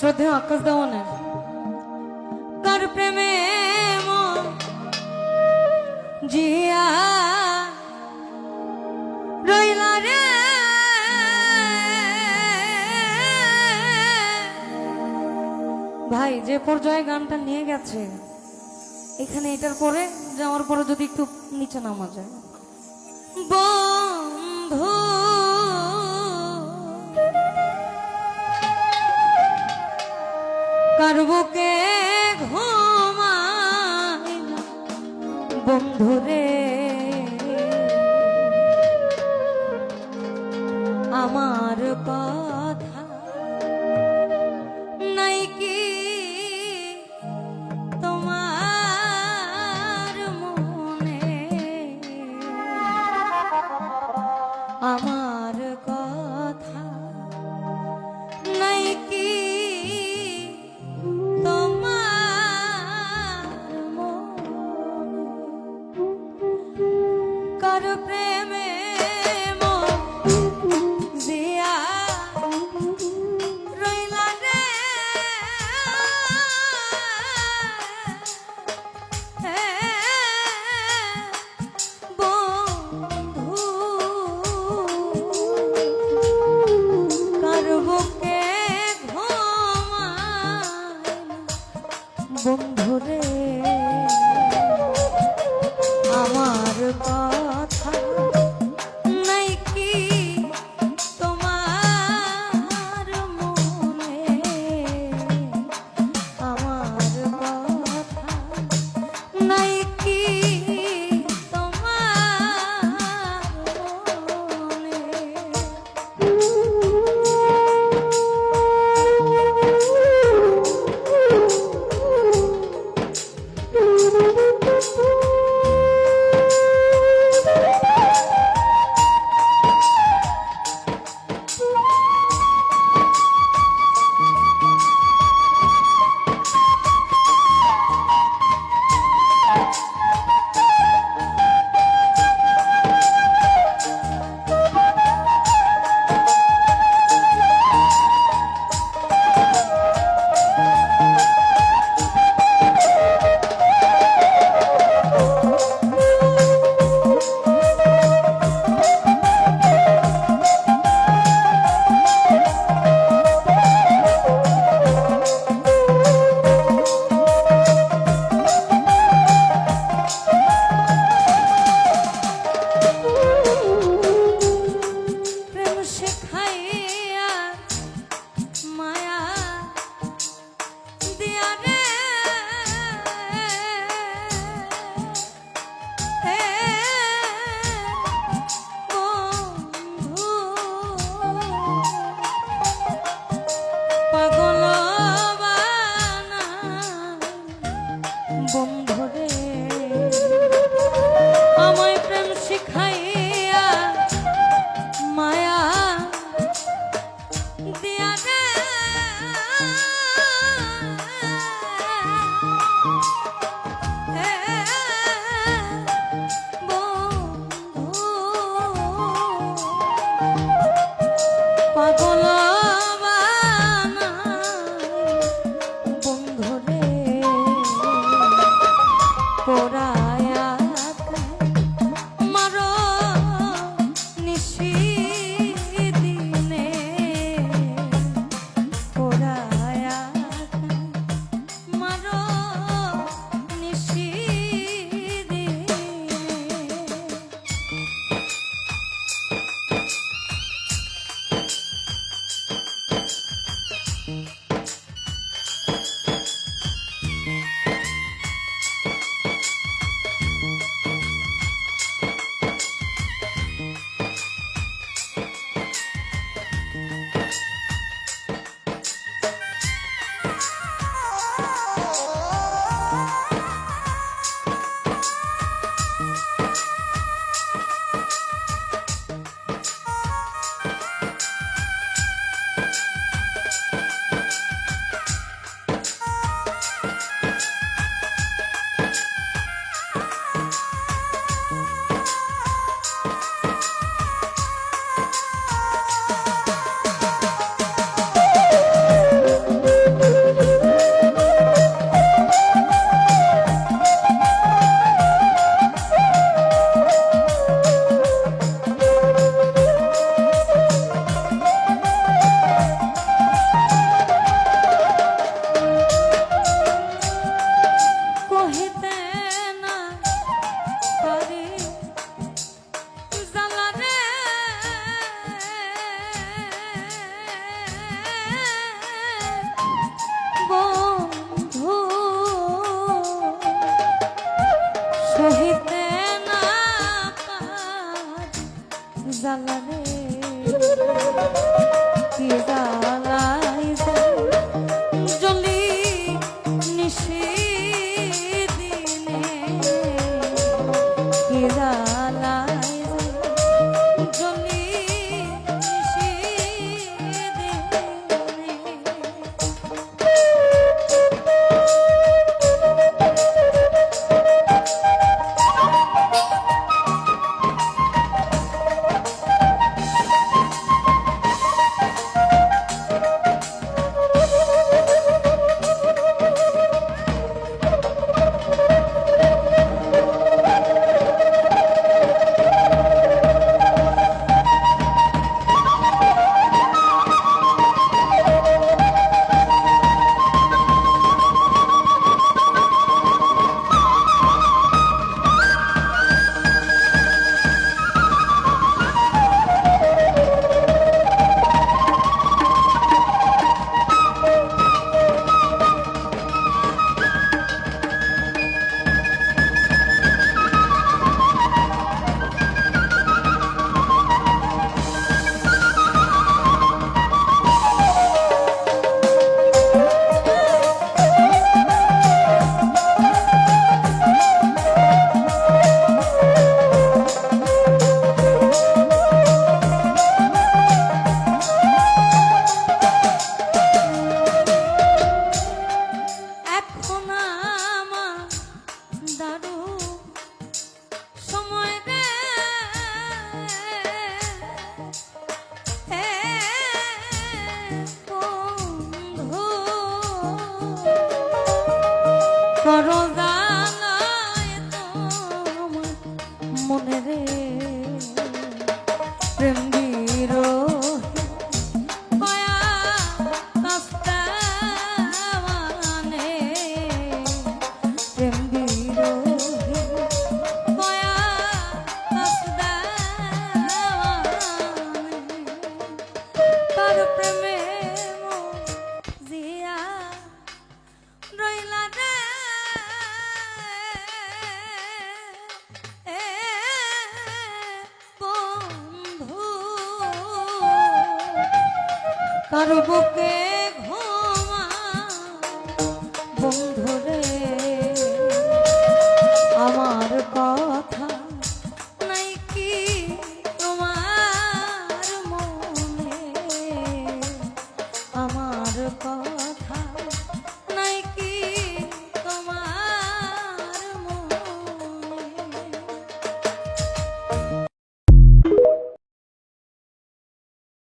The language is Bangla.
শ্রদ্ধেয় আকাশ দেওয়ানের। কার প্রেমে জিয়া রইলা রে? ভাই, যে পর্যায়ে গানটা নিয়ে গেছে, এখানে এটার পরে যাওয়ার পরে যদি একটু নিচে নামা যায়। বন্ধু কার ঘুমা বন্ধুরে প্রেমে মনে রে কার বুকে ঘুমা বন্ধুরে।